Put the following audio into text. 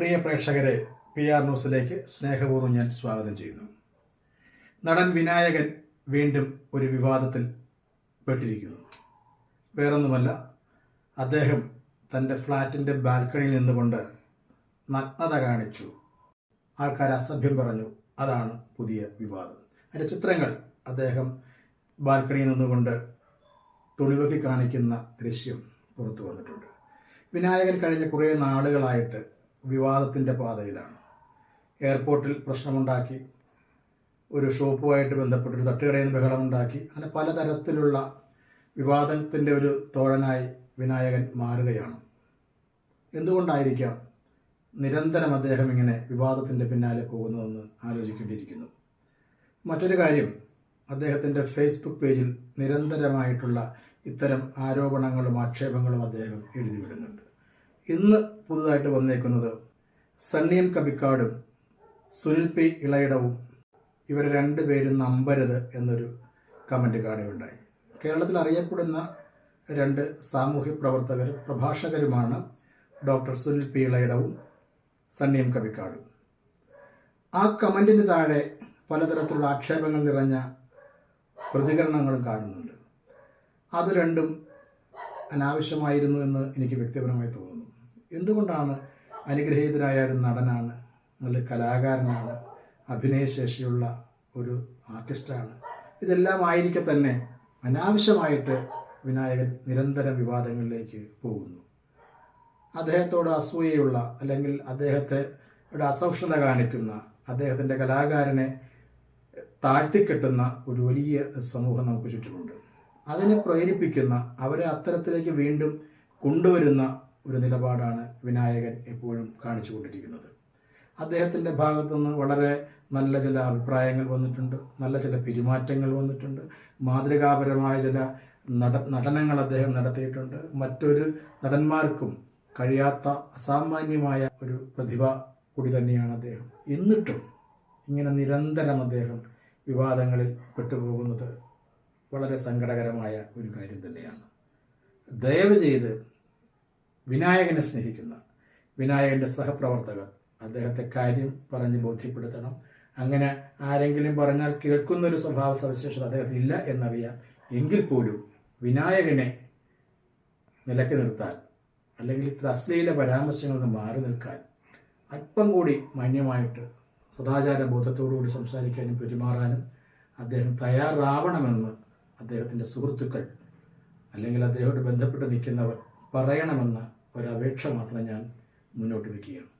പ്രിയ പ്രേക്ഷകരെ P R ന്യൂസിലേക്ക് സ്നേഹപൂർവം ഞാൻ സ്വാഗതം ചെയ്യുന്നു. നടൻ വിനായകൻ വീണ്ടും ഒരു വിവാദത്തിൽ പെട്ടിരിക്കുന്നു. വേറൊന്നുമല്ല അദ്ദേഹം തന്റെ ഫ്ലാറ്റിന്റെ ബാൽക്കണിയിൽ നിന്നുകൊണ്ട് നഗ്നത കാണിച്ചു. ആൾക്കാർ അസഭ്യം പറഞ്ഞു അതാണ് പുതിയ വിവാദം. അതിന്റെ ചിത്രങ്ങൾ അദ്ദേഹം ബാൽക്കണിയിൽ നിന്നുകൊണ്ട് തുണിവക്കി കാണിക്കുന്ന ദൃശ്യം പുറത്തു വന്നിട്ടുണ്ട്. വിനായകൻ കഴിഞ്ഞ കുറേ നാളുകളായിട്ട് വിവാദത്തിന്റെ പാതയിലാണ്. എയർപോർട്ടിൽ പ്രശ്നമുണ്ടാക്കി ഒരു ഷോപ്പുമായിട്ട് ബന്ധപ്പെട്ടൊരു തട്ടുകടയിൽ നിന്ന് ബഹളമുണ്ടാക്കി അങ്ങനെ പലതരത്തിലുള്ള വിവാദത്തിന്റെ ഒരു തോഴനായി വിനായകൻ മാറുകയാണ്. എന്തുകൊണ്ടായിരിക്കാം നിരന്തരം അദ്ദേഹം ഇങ്ങനെ വിവാദത്തിന്റെ പിന്നാലെ പോകുന്നതെന്ന് ആലോചിക്കേണ്ടിയിരിക്കുന്നു? മറ്റൊരു കാര്യം അദ്ദേഹത്തിന്റെ ഫേസ്ബുക്ക് പേജിൽ നിരന്തരമായിട്ടുള്ള ഇത്തരം ആരോപണങ്ങളും ആക്ഷേപങ്ങളും അദ്ദേഹം എഴുതി വിടുന്നുണ്ട്. ഇന്ന് പുതുതായിട്ട് വന്നേക്കുന്നത് സണ്ണിയം കബിക്കാടും സുനിൽ പി ഇളയിടവും. ഇവർ രണ്ടുപേരും നമ്പരുത് എന്നൊരു കമന്റ് കാണുകയുണ്ടായി കേരളത്തിൽ അറിയപ്പെടുന്ന രണ്ട് സാമൂഹ്യ പ്രവർത്തകരും പ്രഭാഷകരുമാണ് ഡോക്ടർ സുനിൽ പി ഇളയിടവും സണ്ണിയം കബിക്കാടും. ആ കമന്റിന് താഴെ പലതരത്തിലുള്ള ആക്ഷേപങ്ങൾ നിറഞ്ഞ പ്രതികരണങ്ങളും കാണുന്നുണ്ട്. അത് രണ്ടും അനാവശ്യമായിരുന്നു എന്ന് എനിക്ക് വ്യക്തിപരമായി തോന്നുന്നു. എന്തുകൊണ്ടാണ് അനുഗ്രഹീതരായ ഒരു നടനാണ് നല്ല കലാകാരനാണ് അഭിനയശേഷിയുള്ള ഒരു ആർട്ടിസ്റ്റാണ്? ഇതെല്ലാം ആയിരിക്കെ തന്നെ അനാവശ്യമായിട്ട് വിനായകൻ നിരന്തര വിവാദങ്ങളിലേക്ക് പോകുന്നു. അദ്ദേഹത്തോട് അസൂയയുള്ള അല്ലെങ്കിൽ അദ്ദേഹത്തെ ഒരു അസൗഷ്ണത കാണിക്കുന്ന അദ്ദേഹത്തിന്റെ കലാകാരനെ താഴ്ത്തിക്കെട്ടുന്ന ഒരു വലിയ സമൂഹം നമുക്ക് ചുറ്റുമുണ്ട്. അതിനെ പ്രേരിപ്പിക്കുന്ന അവരെ അത്തരത്തിലേക്ക് വീണ്ടും കൊണ്ടുവരുന്ന ഒരു നിലപാടാണ് വിനായകൻ എപ്പോഴും കാണിച്ചു കൊണ്ടിരിക്കുന്നത്. അദ്ദേഹത്തിന്റെ ഭാഗത്തുനിന്ന് വളരെ നല്ല ചില അഭിപ്രായങ്ങൾ വന്നിട്ടുണ്ട് നല്ല ചില പെരുമാറ്റങ്ങൾ വന്നിട്ടുണ്ട് മാതൃകാപരമായ ചില നട നടനങ്ങൾ അദ്ദേഹം നടത്തിയിട്ടുണ്ട്. മറ്റൊരു നടന്മാർക്കും കഴിയാത്ത അസാമാന്യമായ ഒരു പ്രതിഭ കൂടി തന്നെയാണ് അദ്ദേഹം. എന്നിട്ടും ഇങ്ങനെ നിരന്തരം അദ്ദേഹം വിവാദങ്ങളിൽ പെട്ടുപോകുന്നത് വളരെ സങ്കടകരമായ ഒരു കാര്യം തന്നെയാണ്. ദയവ് ചെയ്ത് വിനായകനെ സ്നേഹിക്കുന്ന വിനായകന്റെ സഹപ്രവർത്തകർ. അദ്ദേഹത്തെ കാര്യം പറഞ്ഞ് ബോധ്യപ്പെടുത്തണം. അങ്ങനെ ആരെങ്കിലും പറഞ്ഞാൽ കേൾക്കുന്ന ഒരു സ്വഭാവ സവിശേഷത അദ്ദേഹത്തിന് ഇല്ല എന്നറിയാം. എങ്കിൽ പോലും വിനായകനെ നിലയ്ക്ക് നിർത്താൻ അല്ലെങ്കിൽ ഇത്ര അശ്ലീല പരാമർശങ്ങളിൽ നിന്ന് മാറി നിൽക്കാൻ അല്പം കൂടി മാന്യമായിട്ട് സദാചാര ബോധത്തോടുകൂടി സംസാരിക്കാനും പെരുമാറാനും അദ്ദേഹം തയ്യാറാവണമെന്ന് അദ്ദേഹത്തിന്റെ സുഹൃത്തുക്കൾ അല്ലെങ്കിൽ അദ്ദേഹത്തോട് ബന്ധപ്പെട്ട് നിൽക്കുന്നവർ പറയണമെന്ന ഒരപേക്ഷ മാത്രം ഞാൻ മുന്നോട്ട് വയ്ക്കുകയാണ്.